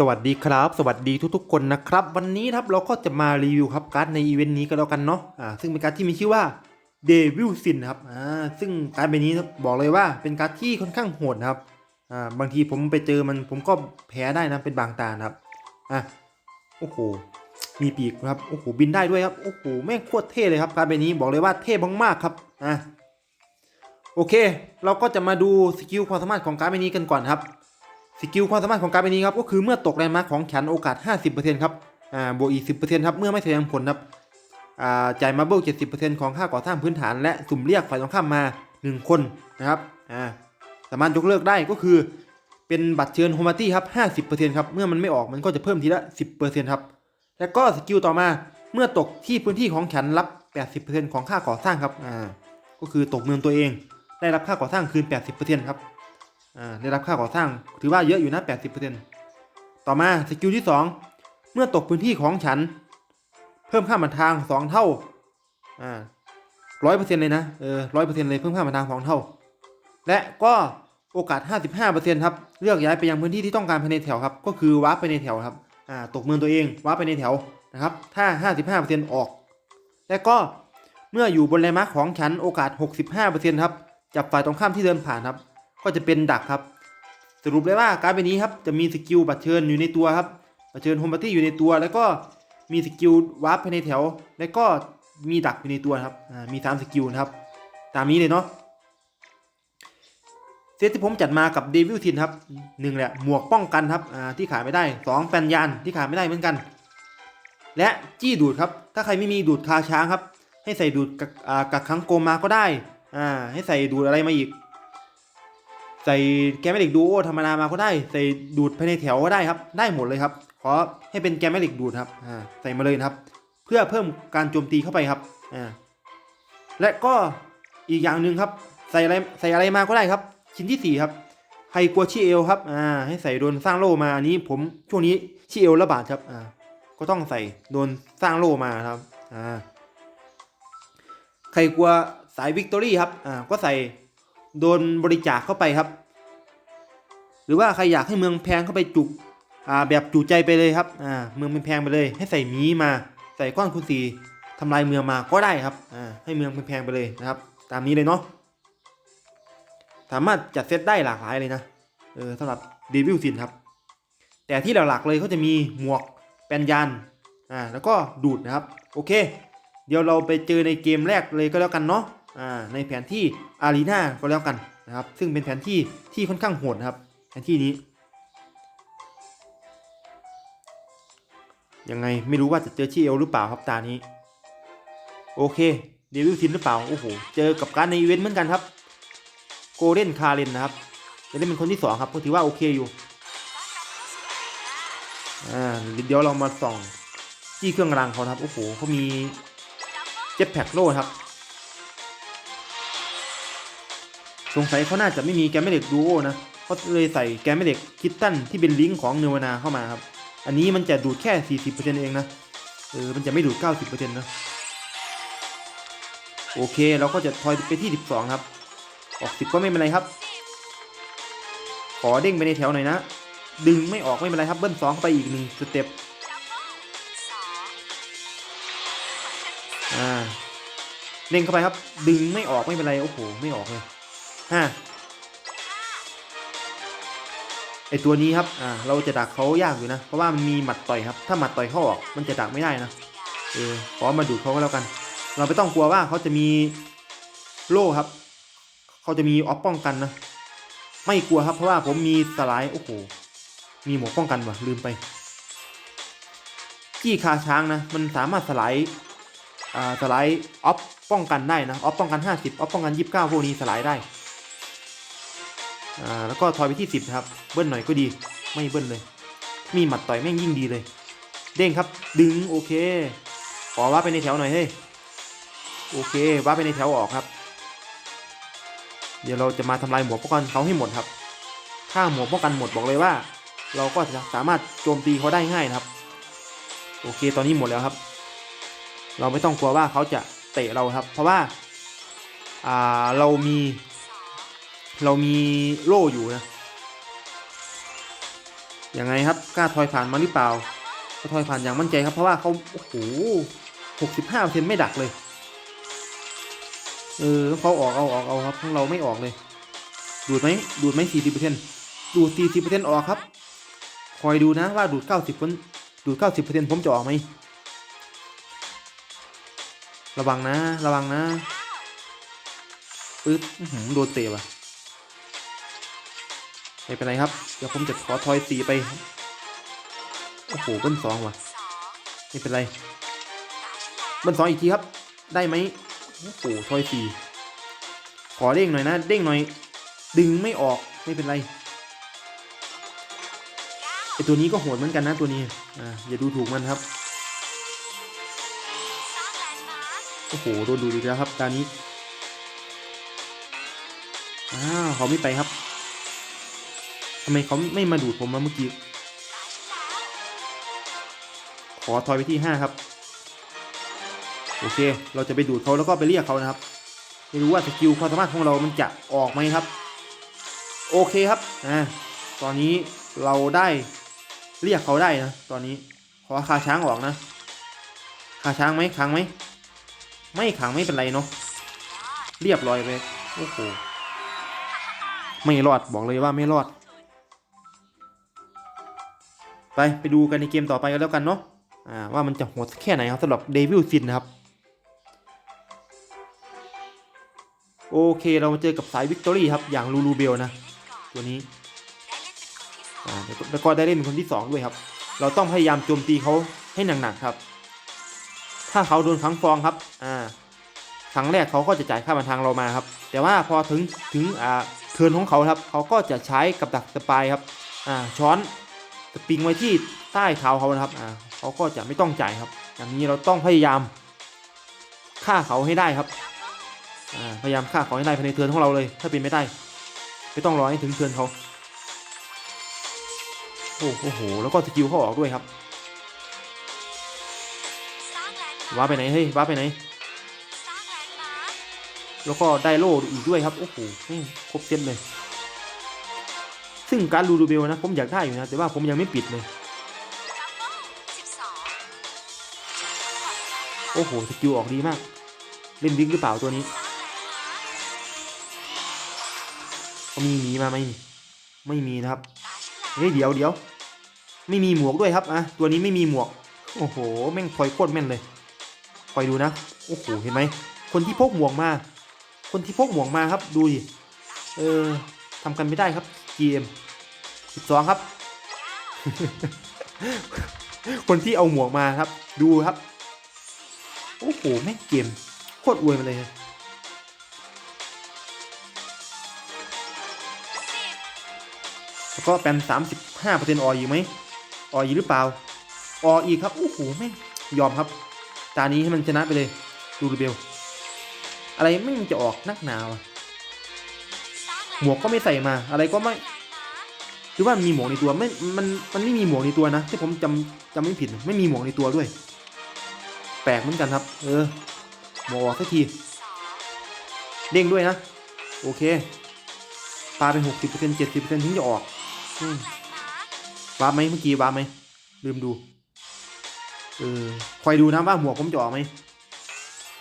สวัสดีครับ สวัสดีทุกๆคนนะครับ วันนี้ครับเราก็จะมารีวิวครับการ์ดในอีเวนต์นี้ก็แล้วกันเนาะอ่าซึ่งเป็นการ์ดที่มีชื่อว่า Devil Sin นครับอ่าซึ่งการ์ดใบนี้บอกเลยว่าเป็นการ์ดที่ค่อนข้างโหดครับอ่าบางทีผมไปเจอมันผมก็แพ้ได้นะเป็นบางตาครับอะโอ้โหมีปีกครับโอ้โหบินได้ด้วยครับโอ้โหแม่งโคตรเท่เลยครับการ์ดใบนี้บอกเลยว่าเท่มากๆครับอะโอเค เราก็จะมาดูสกิลความสามารถของการ์ดใบนี้กันก่อนครับ สกิลความสามารถของการ์ดใบนี้ครับก็คือเมื่อตกแรงมาของฉันโอกาส 50%ครับอ่าบวกอีก 10%ครับเมื่อไม่แสดงผลครับอ่าจ่ายมาเบิล70%ของค่าก่อสร้างพื้นฐาน และสุ่มเรียกฝ่ายตรงข้ามมา 1 คนนะครับอ่าสามารถยกเลิกได้ก็คือ เป็นบัตรเชิญโฮมาตี้ครับ50%ครับเมื่อมันไม่ออกมันก็จะเพิ่มทีละ 10%ครับแล้วก็สกิลต่อมาเมื่อตกที่พื้นที่ของฉันรับ 80%ของค่าก่อสร้างครับอ่าก็คือตกเมืองตัวเอง ได้รับค่าก่อสร้างคืน 80%ครับ ได้รับค่าก่อสร้างถือว่าเยอะอยู่นะ 80%ต่อมาสกิลที่ 2 เมื่อตกพื้นที่ของฉัน เพิ่มค่าบันทาง 2 เท่าอ่าร้อยเปอร์เซ็นต์เลยนะเออร้อยเปอร์เซ็นต์เลยเพิ่มค่าบันทาง2เท่า และก็โอกาส 55%ครับเลือกย้ายไปยังพื้นที่ที่ต้องการภายในแถวครับ ก็คือวาร์ปไปในแถวครับอ่าตกเมืองตัวเองวาร์ปไปในแถวนะครับ ถ้า 55%ออก และก็เมื่ออยู่บนแลนด์มาร์คของฉันโอกาส 65%ครับจับฝ่ายตรงข้ามที่เดินผ่านครับ ก็จะเป็นดักครับ สรุปเลยว่าการ์ดใบนี้ครับจะมีสกิลบัตรเชิญอยู่ในตัวครับบัตรเชิญโฮมบัตตี้อยู่ในตัว แล้วก็มีสกิลวาร์ปภายในแถว แล้วก็มีดักอยู่ในตัวครับมีสามสกิลนะครับ ตามนี้เลยเนาะเซตที่ผมจัดมากับเดวิลทินครับหนึ่งแหละหมวกป้องกันครับที่ขายไม่ได้สองแปนยานที่ขายไม่ได้เหมือนกัน และจี้ดูดครับ ถ้าใครไม่มีดูดคาช้างครับ ให้ใส่ดูดกักขังโกมาก็ได้ให้ใส่ดูดอะไรมาอีก ใส่แกมเมลิกดูโอธรรมดามาก็ได้ใส่ดูดภายในแถวก็ได้ครับ ได้หมดเลยครับ ขอให้เป็นแกมเมลิกดูดครับอ่าใส่มาเลยครับ เพื่อเพิ่มการโจมตีเข้าไปครับอ่าและก็อีกอย่างหนึ่งครับ ใส่อะไรใส่อะไรมาก็ได้ครับ ชิ้นที่สี่ครับไฮกัวชิเอลครับอ่าให้ใส่โดนสร้างโล่มาอันนี้ผมช่วงนี้ชิเอลระบาดครับอ่าก็ต้องใส่โดนสร้างโล่มาครับอ่าใครกลัวสายวิกตอรี่ครับอ่าก็ใส่โดนบริจาคเข้าไปครับ หรือว่าใครอยากให้เมืองแพงเข้าไปจุกแบบจุใจไปเลยครับเมืองเป็นแพงไปเลย ให้ใส่มีมาใส่ก้อนคูณสีทำลายเมืองมาก็ได้ครับให้เมืองเป็นแพงไปเลยนะครับ ตามนี้เลยเนาะสามารถจัดเซตได้หลากหลายเลยนะเออสำหรับเดวิลซินครับ แต่ที่หลักๆเลยเขาจะมีหมวกแปนยานอ่าแล้วก็ดูดนะครับ โอเค เดี๋ยวเราไปเจอในเกมแรกเลยก็แล้วกันเนาะอ่าในแผนที่อารีนาก็แล้วกันนะครับ ซึ่งเป็นแผนที่ที่ค่อนข้างโหดนะครับ แผนที่นี้ ยังไงไม่รู้ว่าจะเจอชีเอลหรือเปล่าครับตานี้ โอเค เดวิลทินหรือเปล่า โอ้โห เจอกับการในอีเวนต์เหมือนกันครับ โกลเด้นคาเรนนะครับจะได้เป็นคนที่สองครับก็ถือว่าโอเคอยู่ อ่า เดี๋ยวเรามาส่องจี้เครื่องรางเขาครับ โอ้โหเขามีเจ็ตแพ็กโล่ครับ สงสัยเขาน่าจะไม่มีแกมเมเล็กดูโอนะ เขาเลยใส่แกมเมเล็กคิตตันที่เป็นลิงก์ของเนวนาเข้ามาครับ อันนี้มันจะดูดแค่ 40%เองนะ เออ มันจะไม่ดูด 90%นะ โอเค เราก็จะทอยไปที่ 12 ครับ ออก 10 ก็ไม่เป็นไรครับ ขอเด้งไปในแถวหน่อยนะ ดึงไม่ออกไม่เป็นไรครับ เบิ้ล2เข้าไปอีกหนึ่งสเต็ป อ่า เด้งเข้าไปครับ ดึงไม่ออกไม่เป็นไร โอ้โห ไม่ออกเลยห้า ไอตัวนี้ครับ อ่า เราจะดักเขายากอยู่นะ เพราะว่ามันมีหมัดต่อยครับ ถ้าหมัดต่อยเขาออกมันจะดักไม่ได้นะ เออ ขอมาดูดเขาก็แล้วกัน เราไม่ต้องกลัวว่าเขาจะมีโล่ครับ เขาจะมีออฟป้องกันนะ ไม่กลัวครับ เพราะว่าผมมีสไลด์โอ้โห มีหมวกป้องกันว่ะลืมไป จี้คาช้างนะ มันสามารถสไลด์อ่า สไลด์ออฟป้องกันได้นะ ออฟป้องกัน 50ออฟป้องกัน 29พวกนี้สไลด์ได้ อ่าแล้วก็ทอยไปที่ 10ครับ เบิ้ลหน่อยก็ดี ไม่เบิ้ลเลย มีหมัดต่อยแม่งยิ่งดีเลย เด้งครับ ดึงโอเค ขอว่าไปในแถวหน่อยเฮ้ย โอเคว่าไปในแถวออกครับ เดี๋ยวเราจะมาทำลายหมวกป้องกันเขาให้หมดครับ ถ้าหมวกป้องกันหมดบอกเลยว่า เราก็จะสามารถโจมตีเขาได้ง่ายนะครับ โอเคตอนนี้หมดแล้วครับ เราไม่ต้องกลัวว่าเขาจะเตะเราครับ เพราะว่า อ่า เรามี เรามีโล่อยู่นะยังไงครับกล้าทอยผ่านมาหรือเปล่าก็ทอยผ่านอย่างมั่นใจครับ เพราะว่าเขาโอ้โหหกสิบห้าเปอร์เซ็นต์ไม่ดักเลยเออเขาออกเอาออกเอาครับของเราไม่ออกเลย ดูดไหมดูดไหมสี่สิบเปอร์เซ็นต์ดูดสี่สิบเปอร์เซ็นต์ออกครับ คอยดูนะว่าดูดเก้าสิบดูดเก้าสิบเปอร์เซ็นต์ผมจะออกไหมระวังนะ ระวังนะปึ๊บอื้อหือโดนเตะว่ะ ไม่เป็นไรครับ เดี๋ยวผมจะขอทอยสี่ไป โอ้โหเบิ้ลสองว่ะ ไม่เป็นไร เบิ้ลสองอีกทีครับ ได้ไหมโอ้โหทอยสี่ขอเด้งหน่อยนะ เด้งหน่อย ดึงไม่ออก ไม่เป็นไร ไอตัวนี้ก็โหดเหมือนกันนะตัวนี้ อ่า อย่าดูถูกมันครับ โอ้โห โดนดูดีแล้วครับตานี้ อ้าวเขาไม่ไปครับำไมเขาไม่มาดูดผมมาเมื่อกี้ ขอทอยไปที่ห้าครับ โอเค เราจะไปดูดเขาแล้วก็ไปเรียกเขานะครับ ไม่รู้ว่าสกิลความสามารถของเรามันจะออกไหมครับ โอเคครับ อ่า ตอนนี้เราได้เรียกเขาได้นะ ตอนนี้ ขอคาช้างออกนะ คาช้างไหมขังไหม ไม่ขังไม่เป็นไรเนาะ เรียบร้อยไป โอ้โห ไม่รอด บอกเลยว่าไม่รอด ไปไปดูกันในเกมต่อไปกันแล้วกันเนาะอ่าว่ามันจะโหดแค่ไหนครับสำหรับเดวิลซินนะครับ โอเคเรามาเจอกับสายวิกตอรี่ครับ อย่างลูลูเบลนะ ตัวนี้อ่าแล้วก็ได้เล่นเป็นคนที่สองด้วยครับ เราต้องพยายามโจมตีเขาให้หนักๆครับ ถ้าเขาโดนขังฟองครับอ่าครั้งแรกเขาก็จะจ่ายค่าบันทางเรามาครับ แต่ว่าพอถึงถึงอ่าเทิร์นของเขาครับ เขาก็จะใช้กับดักสปายครับอ่าช้อน ปิงไว้ที่ใต้เท้าเขานะครับอ่าเขาก็จะไม่ต้องจ่ายครับอย่างนี้เราต้องพยายามฆ่าเขาให้ได้ครับอ่าพยายามฆ่าเขาให้ได้ภายในเทิร์นของเราเลย ถ้าเป็นไม่ได้ ไม่ต้องรอให้ถึงเทิร์นเขาโอ้โห แล้วก็สกิลเขาออกด้วยครับว้าไปไหนเฮ้ยว้าไปไหน แล้วก็ได้โล่อีกด้วยครับ โอ้โหครบเซตเลย ซึ่งการรูดูเบลนะผมอยากได้อยู่นะแต่ว่าผมยังไม่ปิดเลยโอ้โหสกิลออกดีมาก เล่นวิกหรือเปล่าตัวนี้เขามีหมีมาไหมไม่มีนะครับเฮ้ยเดี๋ยวเดี๋ยวไม่มีหมวกด้วยครับอะตัวนี้ไม่มีหมวก โอ้โหแม่งคอยโคตรแม่นเลยคอยดูนะโอ้โหเห็นไหมคนที่พกหมวกมา คนที่พกหมวกมาครับดูดิเออทำกันไม่ได้ครับ GM 12ครับ คนที่เอาหมวกมาครับ ดูครับ โอ้โห แม่งเกม โคตรอวยมาเลยแล้วก็เป็น35%ออีกไหมออีกหรือเปล่า ออีกครับ โอ้โห แม่ง ยอมครับ ตานี้ให้มันชนะไปเลย ดูรีเบล อะไรไม่งจะออกนักหนาวะ หมวกก็ไม่ใส่มา อะไรก็ไม่หรือว่ามีหมวกในตัวไม่มันมันไม่มีหมวกในตัวนะที่ผมจำจำไม่ผิดไม่มีหมวกในตัวด้วย แปลกเหมือนกันครับ เออหมวกออกสักทีเด้งด้วยนะ โอเคปาไปหกสิบเปอร์เซ็นต์เจ็ดสิบเปอร์เซ็นต์ถึงจะออกอืมวาร์ปไหมเมื่อกี้วาร์ปไหมลืมดูเออคอยดูนะว่าหมวกผมจะออกไหม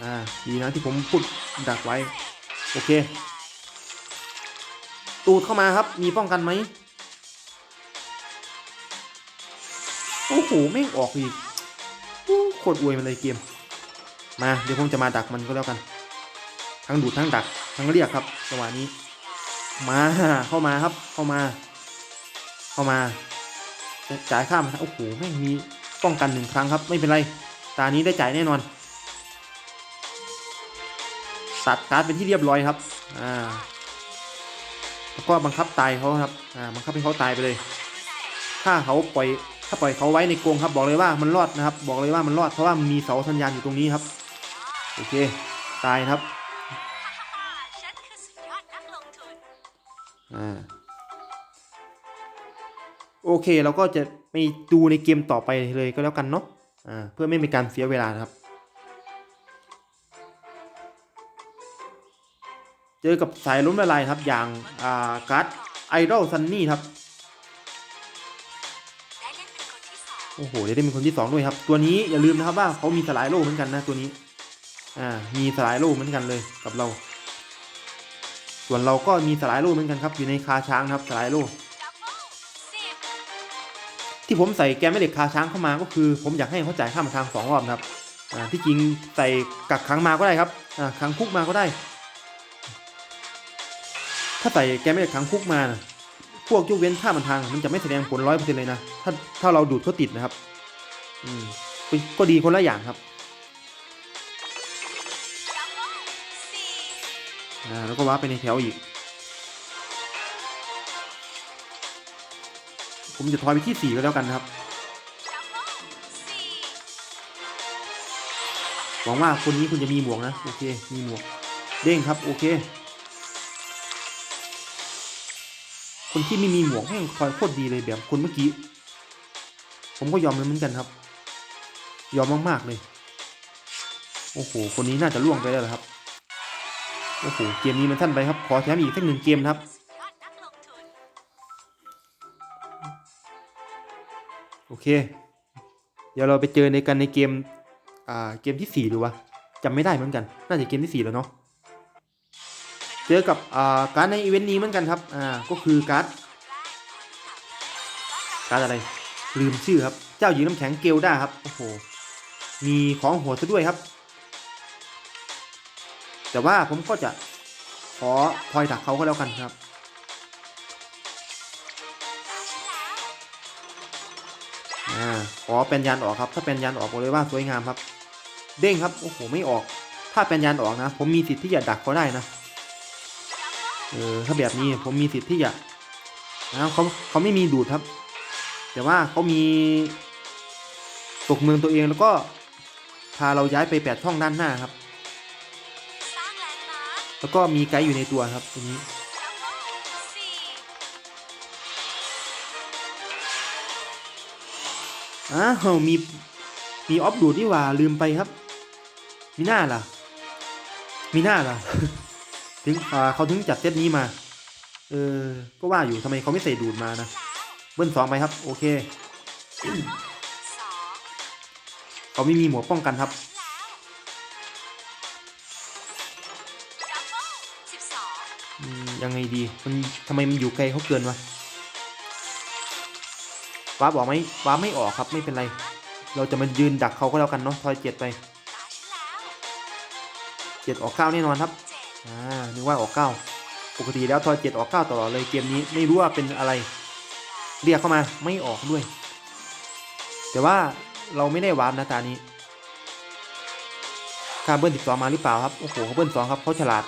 อ่าดีนะที่ผมพูดดักไว้ โอเค ตูดเข้ามาครับ มีป้องกันไหมโอ้โหแม่งออกอีกโคตรอวยมันเลยเกม มาเดี๋ยวผมจะมาดักมันก็แล้วกัน ทั้งดูดทั้งดักทั้งเรียกครับจังหวะนี้ มาเข้ามาครับเข้ามา เข้ามาจ,จ่ายข้ามโอ้โหแม่งมีป้องกันหนึ่งครั้งครับ ไม่เป็นไรตานี้ได้จ่ายแน่นอนตัดการ์ดเป็นที่เรียบร้อยครับ อ่า ก็บังคับตายเขาครับอ่าบังคับให้เขาตายไปเลย ถ้าเขาปล่อยถ้าปล่อยเขาไว้ในกรงครับ บอกเลยว่ามันรอดนะครับ บอกเลยว่ามันรอดเพราะว่ามีเสาสัญญาณอยู่ตรงนี้ครับโอเค ตายครับฉันคือสุดยอดนักลงทุนอ่าโอเคเราก็จะไปดูในเกมต่อไปเลยก็แล้วกันเนาะอ่าเพื่อไม่เป็นการเสียเวลานะครับ จอกับสายล้มละลายครับอย่างอ่าการ์ดไอดอลซันนี่ครับโอ้โหได้เป็นคนที่สองด้วยครับ ตัวนี้อย่าลืมนะครับว่าเขามีสลายโล่เหมือนกันนะตัวนี้อ่ามีสลายโล่เหมือนกันเลยกับเรา ส่วนเราก็มีสลายโล่เหมือนกันครับอยู่ในคาช้างครับสลายโล่ที่ผมใส่แกมแม่เหล็กคาช้างเข้ามาก็คือ ผมอยากให้เขาจ่ายค่ามาทางสองรอบครับอ่าที่จริงใส่กักขังมาก็ได้ครับอ่าขังคุกมาก็ได้ ถ้าใส่แกมแม่เหล็กขังคุกมานะพวกยกเว้นค่ามันทางมันจะไม่แสดงผลร้อยเปอร์เซ็นต์เลยนะถ้าถ้าเราดูดเขาติดนะครับ อืมก็ดีคนละอย่างครับอ่าแล้วก็ว้าไปในแถวอีก ผมจะทอยไปที่สี่ก็แล้วกันนะครับหวังว่าคนนี้คุณจะมีหมวกนะ โอเค มีหมวก เด้งครับ โอเค คนที่ไม่มีหมวกแม่งคอยโคตรดีเลยแบบคนเมื่อกี้ ผมก็ยอมเลยเหมือนกันครับ ยอมมากๆเลย โอ้โห คนนี้น่าจะล่วงไปแล้วครับ โอ้โห เกมนี้มันสั้นไปครับ ขอแถมอีกสักหนึ่งเกมครับ โอเค เดี๋ยวเราไปเจอในกันในเกม อ่า เกมที่สี่ดูวะจำไม่ได้เหมือนกัน น่าจะเกมที่สี่แล้วเนาะ เจอกับการดในอีเวนต์นี้เหมือนกันครับอ่าก็คือการ์ดการ์ดอะไร ลืมชื่อครับ เจ้าหญิงน้ำแข็งเกลด้าครับ โอ้โห มีของหัวซะด้วยครับ แต่ว่าผมก็จะขอพลอยดักเขาก็แล้วกันครับ อ่า ขอแปลนยันออกครับ ถ้าแปลนยันออกบอกเลยว่าสวยงามครับ เด้งครับ โอ้โห ไม่ออก ถ้าแปลนยันออกนะ ผมมีสิทธิ์ที่จะดักเขาได้นะ เออถ้าแบบนี้ผมมีสิทธิ์ที่จะนะเขาเขาไม่มีดูดครับ แต่ว่าเขามีตกเมืองตัวเองแล้วก็พาเราย้ายไปแปดช่องด้านหน้าครับ แล้วก็มีไกด์อยู่ในตัวครับตัวนี้ดับเบิลสี่อ้าวมีมีออฟดูดนี่ว่าลืมไปครับ มีหน้าล่ะ มีหน้าล่ะ ถึงเขาถึงจัดเซตนี้มา เออ ก็ว่าอยู่ทำไมเขาไม่ใส่ดูดมานะ เบิ้ลสองไปครับ โอเค เขาไม่มีหมวกป้องกันครับ ยังไงดี มันทำไมมันอยู่ไกลเขาเกินวะว้าร์ปอกไหมว้าไม่ออกครับไม่เป็นไร เราจะมายืนดักเขาก็แล้วกันเนาะทอยเจ็ดไปเจ็ดออกเก้าแน่นอนครับ อ่านึกว่าออกเก้าปกติแล้วทอยเจ็ดออกเก้าตลอดเลยเกมนี้ไม่รู้ว่าเป็นอะไร เรียกเข้ามาไม่ออกด้วย แต่ว่าเราไม่ได้วาร์ปนะตานี้ค่าเบิ้ลสิบสองมาหรือเปล่าครับ โอ้โหเขาเบิ้ลสองครับเขาฉลาด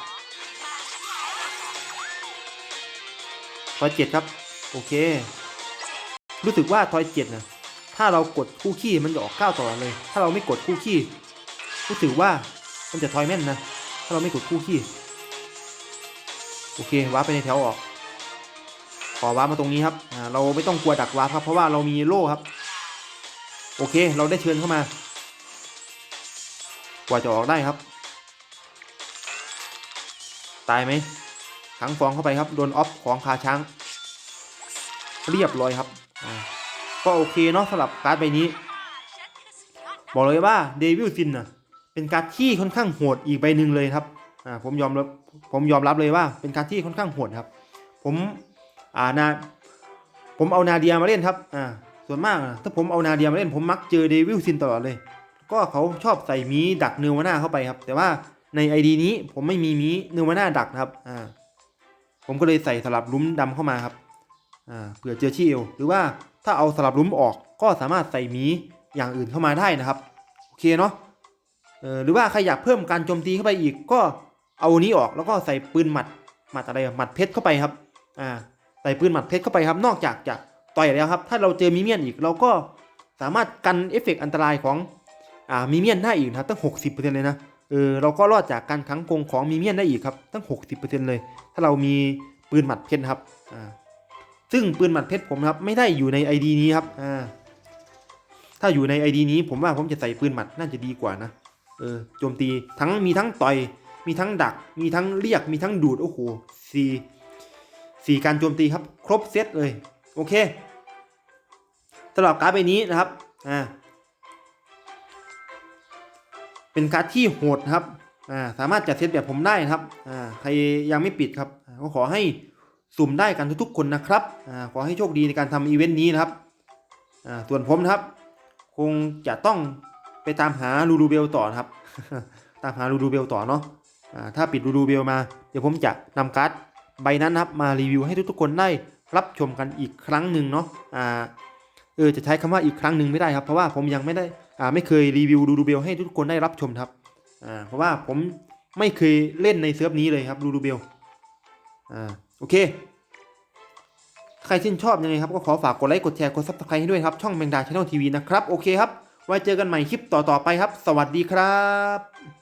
ทอยเจ็ดครับ โอเค รู้สึกว่าทอยเจ็ดนะถ้าเรากดคู่ขี้มันจะออกเก้าตลอดเลย ถ้าเราไม่กดคู่ขี้รู้สึกว่ามันจะทอยแม่นนะ ถ้าเราไม่กดคู่ขี้ โอเควาร์ปไปในแถวออก ขอวาร์ปมาตรงนี้ครับเราไม่ต้องกลัวดักวาร์ปครับ เพราะว่าเรามีโล่ครับ โอเค เราได้เชิญเข้ามา กว่าจะออกได้ครับ ตายไหมขังฟองเข้าไปครับ โดนออฟของคาช้าง เรียบร้อยครับ ก็โอเคเนาะสำหรับการ์ดใบนี้ บอกเลยว่าเดวิลซินน่ะเป็นการ์ดที่ค่อนข้างโหดอีกใบหนึ่งเลยครับอ่าผมยอมรับผมยอมรับเลยว่าเป็นการที่ค่อนข้างโหดครับ ผมอ่านาผมเอานาเดียมาเล่นครับอ่าส่วนมากถ้าผมเอานาเดียมาเล่นผมมักเจอเดวิลซินตลอดเลย ก็เขาชอบใส่มีดักเนวาน่าเข้าไปครับ แต่ว่าในไอดีนี้ผมไม่มีมีเนวาน่าดักครับอ่าผมก็เลยใส่สลับลุ้มดำเข้ามาครับอ่าเผื่อเจอชีเอลหรือว่าถ้าเอาสลับลุ้มออกก็สามารถใส่มีอย่างอื่นเข้ามาได้นะครับ โอเคเนาะเออหรือว่าใครอยากเพิ่มการโจมตีเข้าไปอีกก็ เอานี้ออกแล้วก็ใส่ปืนหมัดหมัดอะไรหมัดเพชรเข้าไปครับ อ่า ใส่ปืนหมัดเพชรเข้าไปครับ นอกจากจะต่อยแล้วครับ ถ้าเราเจอมิเมียนอีกเราก็สามารถกันเอฟเฟกต์อันตรายของอ่ามิเมียนได้อีกนะครับตั้ง 60%เลยนะ เออเราก็รอดจากการขังกงของมิเมียนได้อีกครับตั้ง 60%เลย ถ้าเรามีปืนหมัดเพชรครับ อ่า ซึ่งปืนหมัดเพชรผมนะครับไม่ได้อยู่ใน ID นี้ครับ อ่า ถ้าอยู่ใน ID นี้ผมว่าผมจะใส่ปืนหมัดน่าจะดีกว่านะ เออ โจมตีทั้งมีทั้งต่อย มีทั้งดัก มีทั้งเรียก มีทั้งดูด โอ้โหสี่สี่การโจมตีครับ ครบเซตเลย โอเคสำหรับการ์ดใบนี้นะครับ อ่า เป็นการ์ดที่โหดครับ อ่า สามารถจัดเซตแบบผมได้นะครับ อ่า ใครยังไม่ปิดครับ ก็ขอให้สุ่มได้กันทุกๆคนนะครับ อ่า ขอให้โชคดีในการทำอีเวนต์นี้นะครับ อ่า ส่วนผมนะครับ คงจะต้องไปตามหาลูดูเบลต่อครับ ตามหาลูดูเบลต่อเนาะ ถ้าปิดลูดูเบลมา เดี๋ยวผมจะนำการ์ดใบนั้นครับมารีวิวให้ทุกๆคนได้รับชมกันอีกครั้งหนึ่งเนาะอ่าเออจะใช้คำว่าอีกครั้งหนึ่งไม่ได้ครับ เพราะว่าผมยังไม่ได้อ่าไม่เคยรีวิวลูดูเบลให้ทุกคนได้รับชมครับอ่าเพราะว่าผมไม่เคยเล่นในเซิร์ฟนี้เลยครับลูดูเบลอ่าโอเค ใครชื่นชอบยังไงครับก็ขอฝากกดไลค์กดแชร์กดซับสไครต์ให้ด้วยครับ ช่องแมงดาชาแนลทีวีนะครับ โอเคครับ ไว้เจอกันใหม่คลิปต่อๆไปครับ สวัสดีครับ